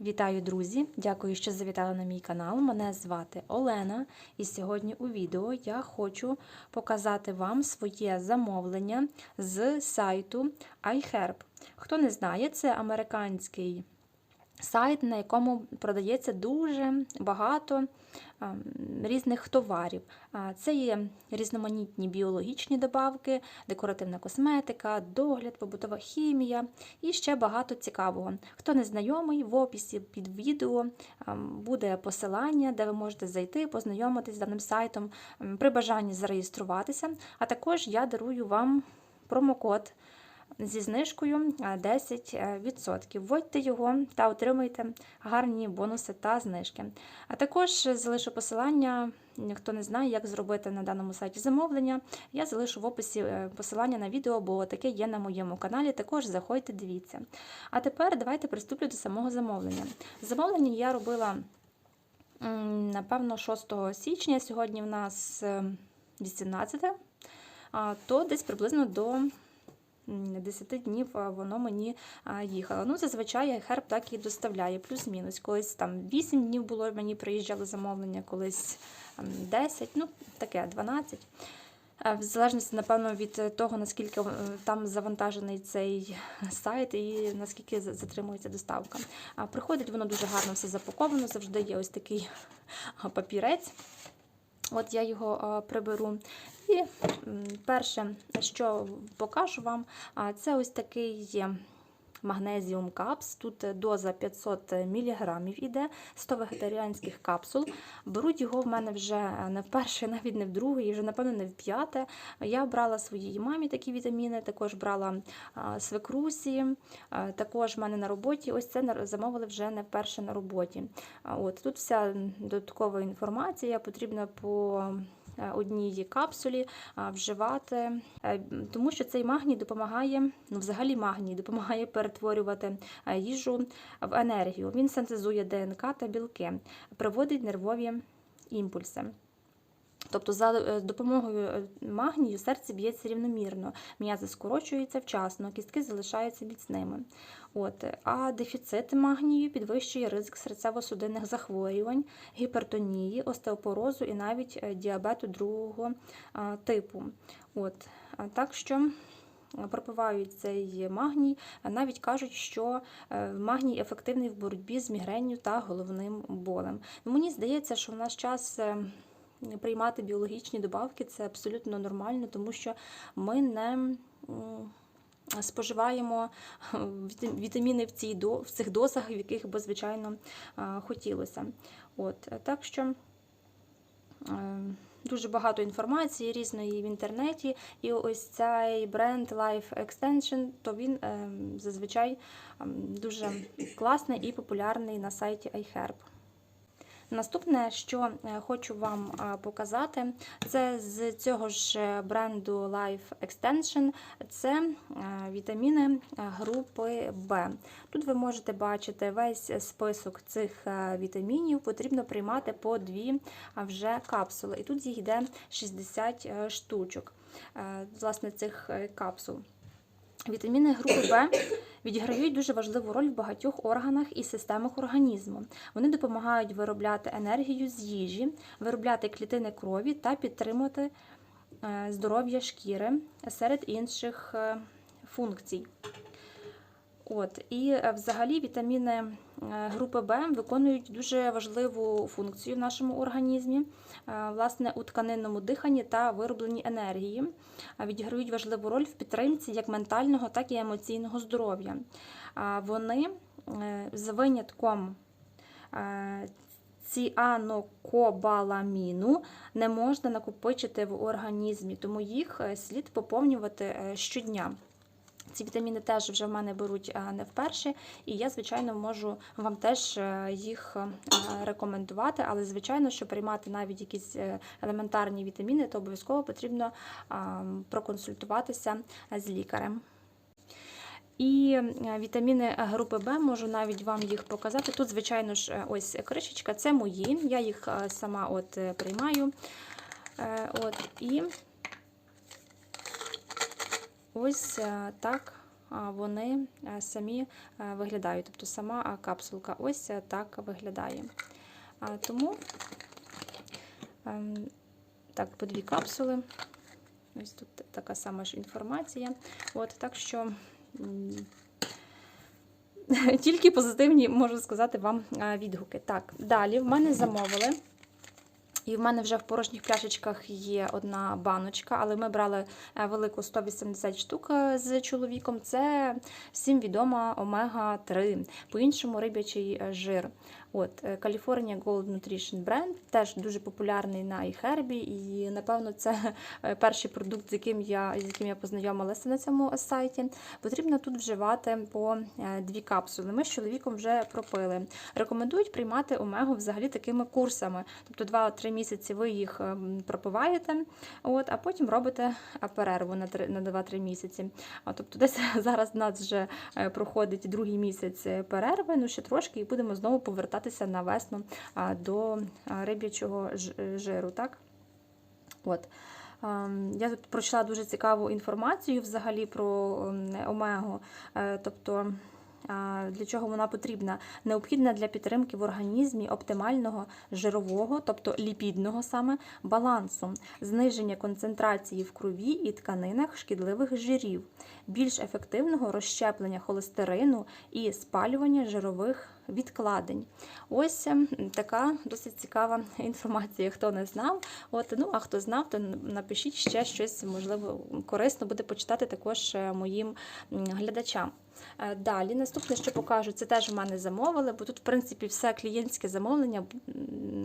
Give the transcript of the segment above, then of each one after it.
Вітаю, друзі! Дякую, що завітали на мій канал. Мене звати Олена, і сьогодні у відео я хочу показати вам своє замовлення з сайту iHerb. Хто не знає, це американський сайт, на якому продається дуже багато різних товарів. Це є різноманітні біологічні добавки, декоративна косметика, догляд, побутова хімія і ще багато цікавого. Хто не знайомий, в описі під відео буде посилання, де ви можете зайти, познайомитись з даним сайтом, при бажанні зареєструватися. А також я дарую вам промокод зі знижкою 10%. Вводьте його та отримуйте гарні бонуси та знижки. А також залишу посилання, хто не знає, як зробити на даному сайті замовлення. Я залишу в описі е, посилання на відео, бо таке є на моєму каналі. Також заходьте, дивіться. А тепер давайте приступлю до самого замовлення. Замовлення я робила, напевно, 6 січня. Сьогодні в нас е, 18, а, то десь приблизно до 10 днів воно мені їхало. Ну, зазвичай херб так і доставляє, плюс-мінус. Колись там 8 днів було, мені приїжджало замовлення, колись ем, 10, ну таке 12. Е, В залежності, напевно, від того, наскільки е, там завантажений цей сайт і наскільки затримується доставка. Приходить воно дуже гарно все запаковано, завжди є ось такий папірець. От я його а, приберу. І перше, що покажу вам, це ось такий є магнезіум капс. Тут е, доза 500 мг іде, 100 вегетаріанських капсул. Беруть його в мене вже е, не вперше, навіть не вдруге, і вже, напевно, не вп'яте. Я брала своїй мамі такі вітаміни, також брала свекрусі, також в мене на роботі. Ось це замовили вже не вперше на роботі. От тут вся додаткова інформація потрібна по е, одній капсулі вживати, е, тому що цей магній допомагає, ну взагалі магній допомагає перетворювати е, їжу в енергію. Він синтезує ДНК та білки, проводить нервові імпульси. Тобто за е, допомогою е, магнію серце б'ється рівномірно, м'язи скорочуються вчасно, кістки залишаються міцними. От. А дефіцит магнію підвищує ризик серцево-судинних захворювань, гіпертонії, остеопорозу і навіть е, діабету другого типу. От. Так що пропивають цей магній, навіть кажуть, що магній ефективний в боротьбі з мігренню та головним болем. Ну, Мені здається, що в наш час. Е, Приймати біологічні добавки це абсолютно нормально, тому що ми не споживаємо вітаміни в, цій, в цих дозах, в яких би, звичайно, хотілося. От, е, так що е, дуже багато інформації різної в інтернеті, і ось цей бренд Life Extension, то він е, зазвичай дуже класний і популярний на сайті iHerb. Наступне, що е, хочу вам е, показати, це з цього ж е, бренду Life Extension, це вітаміни групи Б. Тут ви можете бачити весь список цих вітамінів. Потрібно приймати по дві вже капсули. І тут їх йде 60 е, штучок власне, цих капсул. Вітаміни групи В відіграють дуже важливу роль в багатьох органах і системах організму. Вони допомагають виробляти енергію з їжі, виробляти клітини крові та підтримувати е, здоров'я шкіри серед інших е, функцій. От і е, взагалі вітаміни е, групи Б виконують дуже важливу функцію в нашому організмі, е, власне, у тканинному диханні та виробленні енергії, відіграють важливу роль в підтримці як ментального, так і емоційного здоров'я. Вони з винятком ціанокобаламіну не можна накопичити в організмі, тому їх слід поповнювати щодня. Ці вітаміни теж вже в мене беруть е, не вперше, і я, звичайно, можу вам теж е, їх е, рекомендувати. Але, звичайно, щоб приймати навіть якісь елементарні вітаміни, то обов'язково потрібно проконсультуватися з лікарем. І вітаміни групи Б, можу навіть вам їх показати. Тут, звичайно ж, ось кришечка, це мої. Я їх сама от приймаю. От, і ось е, так вони е, самі е, виглядають. Тобто сама капсулка ось е, так виглядає. Тому ем, так, по дві капсули. Ось тут така сама ж інформація. От, так що тільки позитивні, можу сказати, вам е, відгуки. Так, далі в мене замовили. І в мене вже в порожніх пляшечках є одна баночка, але ми брали е, велику 180 штук е, з чоловіком. Це всім відома омега-3, по-іншому риб'ячий е, жир. От е, California Gold Nutrition бренд, теж дуже популярний на iHerb, і напевно це е, перший продукт, з яким я з яким я познайомилася на цьому сайті. Потрібно тут вживати по е, дві капсули. Ми з чоловіком вже пропили. Рекомендують приймати омегу взагалі такими курсами. Тобто 2-3 місяці ви їх пропиваєте, от, а потім робите е, перерву на 3 на 2-3 місяці. А, тобто десь зараз у нас вже е, проходить другий місяць е, перерви, ну ще трошки, і будемо знову повертатися на весну до риб'ячого е, жиру. Так? От. Ем, Я тут прочитала дуже цікаву інформацію взагалі про омегу. Е, Тобто, для чого вона потрібна? Необхідна для підтримки в організмі оптимального жирового, тобто ліпідного саме балансу, зниження концентрації в крові і тканинах шкідливих жирів, більш ефективного розщеплення холестерину і спалювання жирових відкладень. Ось ем, така досить цікава інформація. Хто не знав, от ну а хто знав, то напишіть ще щось, можливо, корисно буде почитати також е, моїм глядачам. Е, Далі, наступне, що покажу, це теж у мене замовили, бо тут, в принципі, все клієнтське замовлення,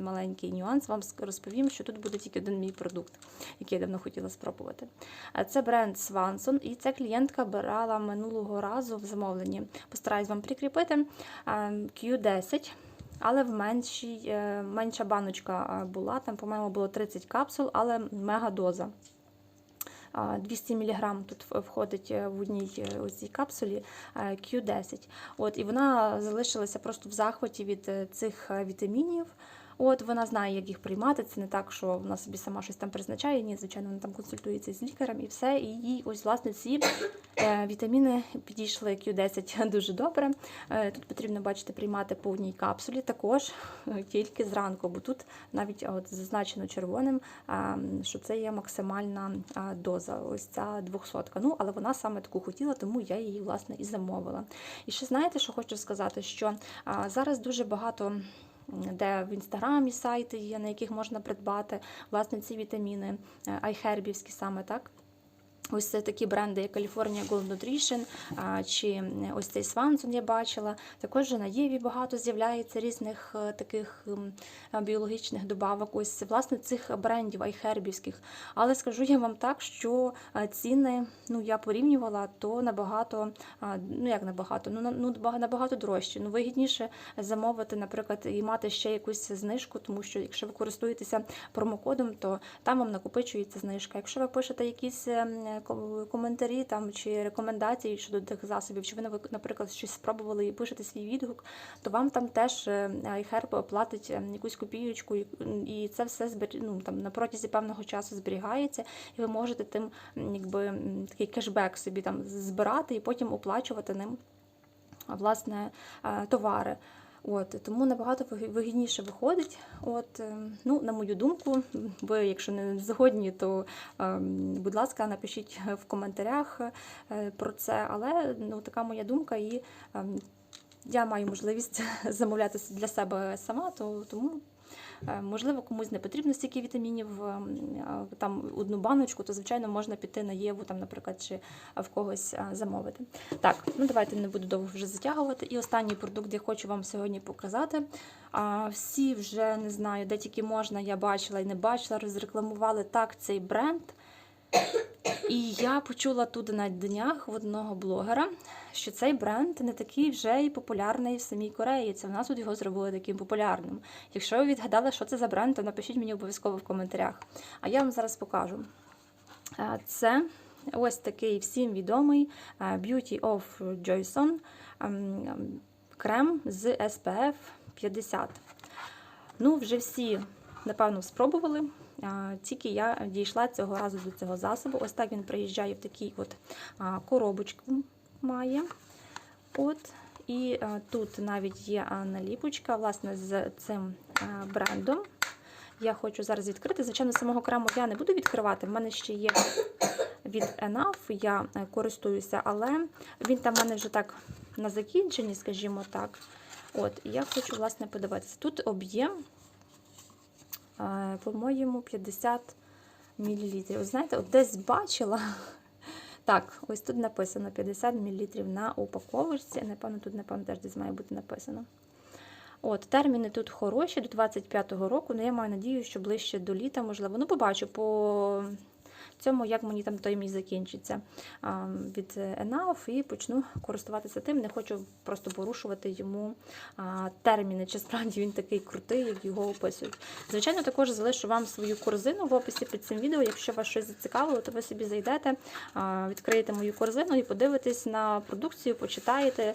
маленький нюанс, вам розповім, що тут буде тільки один мій продукт, який я давно хотіла спробувати. Е, Це бренд Swanson, і ця клієнтка брала минулого разу в замовленні. Постараюсь вам прикріпити. Е, Q10. Але в меншій, менша баночка була, там, по-моєму, було 30 капсул, але мегадоза. А, 200 мг тут входить е, в одній е, цій капсулі е, Q10. От, і вона залишилася просто в захваті від е, цих е, вітамінів. От вона знає, як їх приймати. Це не так, що вона собі сама щось там призначає. Ні, звичайно, вона там консультується з лікарем і все. І їй ось власне ці е, вітаміни підійшли Q10 дуже добре. Е, Тут потрібно бачити приймати по одній капсулі, також е, тільки зранку, бо тут навіть от зазначено червоним, що це є максимальна доза. Ось ця 200. Ну, але вона саме таку хотіла, тому я її власне і замовила. І ще знаєте, що хочу сказати, що зараз дуже багато. Де в інстаграмі сайти є, на яких можна придбати власне ці вітаміни, е, айхербівські саме так. Ось це такі бренди, як California Gold Nutrition чи ось цей Swanson я бачила. Також на Єві багато з'являється різних е, таких біологічних добавок. Ось власне цих брендів айхербівських. Але скажу я вам так, що ціни ну я порівнювала, то набагато, ну як набагато, ну ну набагато дорожче. Ну вигідніше замовити, наприклад, і мати ще якусь знижку, тому що якщо ви користуєтеся промокодом, то там вам накопичується знижка. Якщо ви пишете якісь ем, коментарі там чи рекомендації щодо тих засобів, чи ви наприклад щось спробували і пишете свій відгук, то вам там теж iHerb оплатить ем, якусь копійочку, і- і це все ну, там на протязі певного часу зберігається, і ви можете тим якби такий кешбек собі там збирати і потім оплачувати ним власне е, товари. От, тому набагато вигідніше виходить. От, е, ну, на мою думку, ви, якщо не згодні, то, е, будь ласка, напишіть в коментарях е, про це. Але ну, така моя думка, і е, я маю можливість замовляти для себе сама, то тому. Е, Можливо, комусь не потрібно стільки вітамінів, е, там одну баночку, то звичайно можна піти на Єву, там, наприклад, чи в когось замовити. Так, ну давайте не буду довго вже затягувати. І останній продукт я хочу вам сьогодні показати. Всі вже не знаю, де тільки можна, я бачила і не бачила, розрекламували так цей бренд. І я почула тут на днях в одного блогера, що цей бренд не такий вже і популярний в самій Кореї. Це в нас тут його зробили таким популярним. Якщо ви відгадали, що це за бренд, то напишіть мені обов'язково в коментарях. А я вам зараз покажу. Е, Це ось такий всім відомий е, Beauty of Joyson ем, крем з SPF 50. Ну, вже всі, напевно, спробували. Тільки я дійшла цього разу до цього засобу. Ось так він приїжджає в такій от коробочку. має. От, і тут навіть є наліпочка власне, з цим брендом. Я хочу зараз відкрити. Звичайно, самого крему я не буду відкривати. В мене ще є від Enough, я е, користуюся, але він там в мене вже так на закінченні, скажімо так. От, я хочу, власне, подивитися. Тут об'єм, по-моєму, 50 мл. Знаєте, от десь бачила. Так, ось тут написано 50 мл на упаковочці. Напевно, тут, напевно, теж десь має бути написано. От, терміни тут хороші до 25-го року, але я маю надію, що ближче до літа, можливо. Ну, побачу по цьому, як мені там той мій закінчиться від Енауф і почну користуватися тим. Не хочу просто порушувати йому терміни, чи справді він такий крутий, як його описують. Звичайно, також залишу вам свою корзину в описі під цим відео. Якщо вас щось зацікавило, то ви собі зайдете, відкриєте мою корзину і подивитесь на продукцію, почитаєте,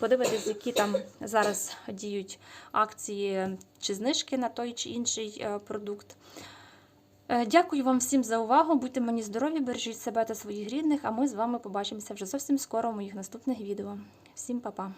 подивитесь, які там зараз діють акції чи знижки на той чи інший е, продукт. Е, Дякую вам всім за увагу. Будьте мені здорові, бережіть себе та своїх рідних, а ми з вами побачимося вже зовсім скоро в моїх наступних відео. Всім па-па!